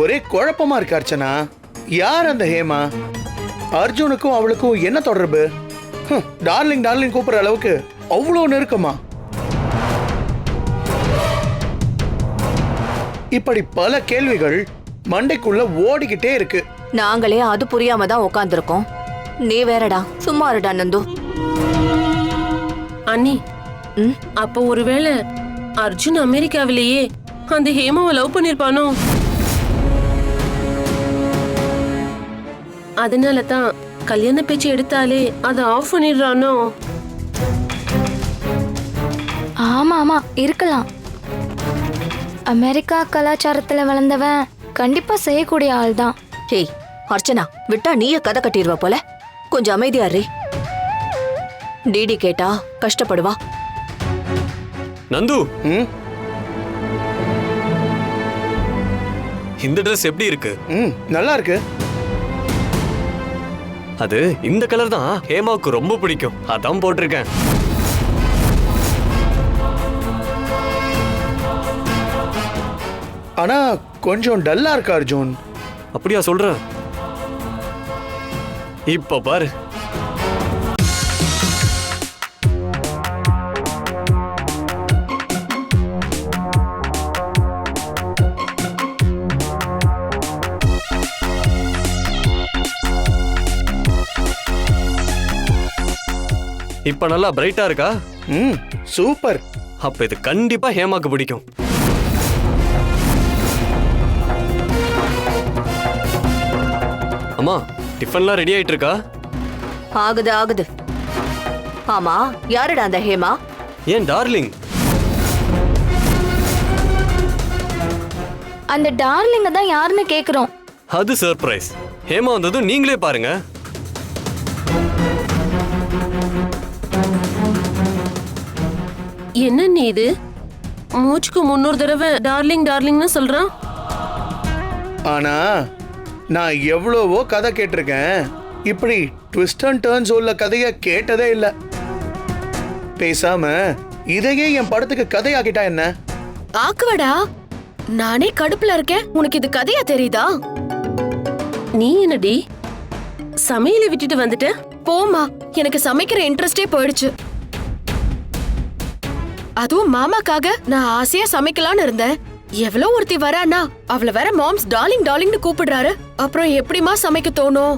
ஒரே குழப்பமா இருக்கு அர்ச்சனா. யார் அந்த ஹேமா? அர்ஜுனுக்கும் அவளுக்கும் என்ன தொடர்பு? ஹம், டார்லிங் டார்லிங் கூப்பிடுற அளவுக்கு அவ்வளோ நெருக்கமா? இப்படி பல கேள்விகள் மண்டைக்குள்ள ஓடிக்கிட்டே இருக்கு. நாங்களே அது புரியாம தான் உட்காந்துருக்கோம் நீ வேறடா சும்மா இருடா நந்து. அண்ணி? அப்போ ஒருவேளை அர்ஜுன் அமெரிக்காவிலேயே அந்த ஹேமாவை லவ் பண்ணிருப்பானோ? அதனால தான் கல்யாண பேச்சு எடுத்தாலே அதை ஆஃப் பண்ணிடுறானோ? ஆமா ஆமா இருக்கலாம். அமெரிக்கா கலாச்சாரத்துல வளர்ந்தவன் கண்டிப்பா செய்யக்கூடிய ஆள் தான் ஹேய் அர்ச்சனா விட்டா நீயே கதை கட்டிடுவ போல. கொஞ்சம் அமைதியா இரு. டிடி கேட்டா கஷ்டப்படுவா. நந்து! ம்? இந்த ட்ரெஸ் எப்படி இருக்கு? ம் நல்லா இருக்கு. அது இந்த கலர் தான். ஹேமாவுக்கு ரொம்ப பிடிக்கும். அதான் போட்டிருக்கேன். ஆனா கொஞ்சம் டல்லா இருக்கு அர்ஜுன்? அப்படியா சொல்ற? இப்ப பாரு. இப்ப நல்லா பிரைட்டா இருக்கா? ம் சூப்பர் அப்ப இது கண்டிப்பா ஹேமாக்கு பிடிக்கும். அம்மா டிஃபன்லாம் ரெடி ஆயிட்டு இருக்கா ஆகுது ஆகுது. ஆமா யாருடா அந்த ஹேமா? ஏன் டார்லிங்? அந்த டார்லிங்க தான் யாருன்னு கேக்குறோம். அது சர்ப்ரைஸ் ஹேமா வந்ததும் நீங்களே பாருங்க. என்ன நீ இது? மூச்சுக்கு முன்னூறு தடவை டார்லிங் டார்லிங்னு சொல்றான். ஆனா நான் எவ்வளவோ கதை கேட்டிருக்கேன். இப்படி ட்விஸ்ட் அண்ட் டர்ன்ஸ் உள்ள கதைய கேட்டதே இல்ல. பேசாம இதையே என் படத்துக்கு கதையாக்கிட்டா என்ன? ஆக்குவடா. நானே கடுப்புல இருக்கேன். உனக்கு இது கதையா தெரியுதா? நீ என்னடி சமையலை விட்டுட்டு வந்துட்ட? போமா எனக்கு சமைக்கிற இன்ட்ரெஸ்டே போயிடுச்சு. அதுவும் மாமாக்காக நான் ஆசையா சமைக்கலாம்னு இருந்தேன். எவ்வளோ ஒருத்தி வரானா அவளை வேற மாம்ஸ் டார்லிங் டார்லிங்னு கூப்பிடுறாரு. அப்புறம் எப்படிமா சமைக்க தோணும்?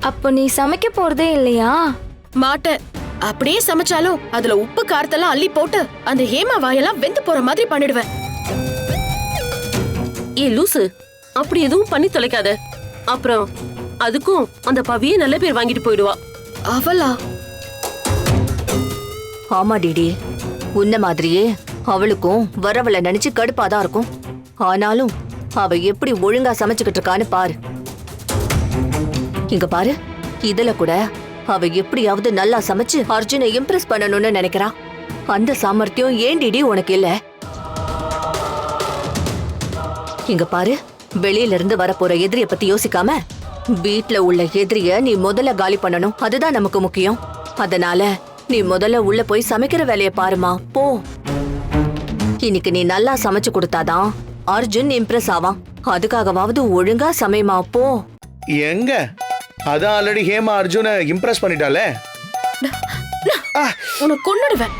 அப்போ நீ சமைக்க போறதே இல்லையா? மாட்டேன். அப்படியே சமைச்சாலும் அதுல உப்பு காரத்தெல்லாம் அள்ளி போட்டு அந்த ஹேமா வாயெல்லாம் வெந்து போற மாதிரி பண்ணிடுவேன். ஏ லூசு அப்படி எதுவும் பண்ணி தொலைக்காத. அப்புறம் அதுக்கும் அந்த பவியே நல்ல பேர் வாங்கிட்டு போயிடுவா. அவளா? ஆமா டிடி. உன்ன மாதிரியே அவளுக்கும் வரவளை நினைச்சு கடுப்பாதான் இருக்கும். ஆனாலும் அவ எப்படி ஒழுங்கா சமைச்சுக்கிட்டு இருக்கான்னு பாரு. இங்க பாரு இதுல கூட அவ எப்படியாவது நல்லா சமைச்சு அர்ஜுனை இம்ப்ரெஸ் பண்ணணும்னு நினைக்கிறா. அந்த சாமர்த்தியம் ஏன் டிடி உனக்கு இல்ல? இங்க பாரு வெளியில இருந்து வரப்போற எதிரிய பத்தி யோசிக்காம வீட்ல உள்ள எதிரிய நீ முதல்ல காலி பண்ணணும். அதுதான் நமக்கு முக்கியம். அதனால நீ முதல்ல உள்ள போய் சமைக்கிற வேலைய பாருமா. போ. இன்னைக்கு நீ நல்லா சமைச்சு கொடுத்தாதான் அர்ஜுன் இம்ப்ரெஸ் ஆவான். அதுக்காகவாவது ஒழுங்கா சமைமா போ. எங்க? அதான் ஆல்ரெடி ஹேமா அர்ஜுனை இம்ப்ரெஸ் பண்ணிட்டாலே உனக்கு கொன்னுடுவேன்.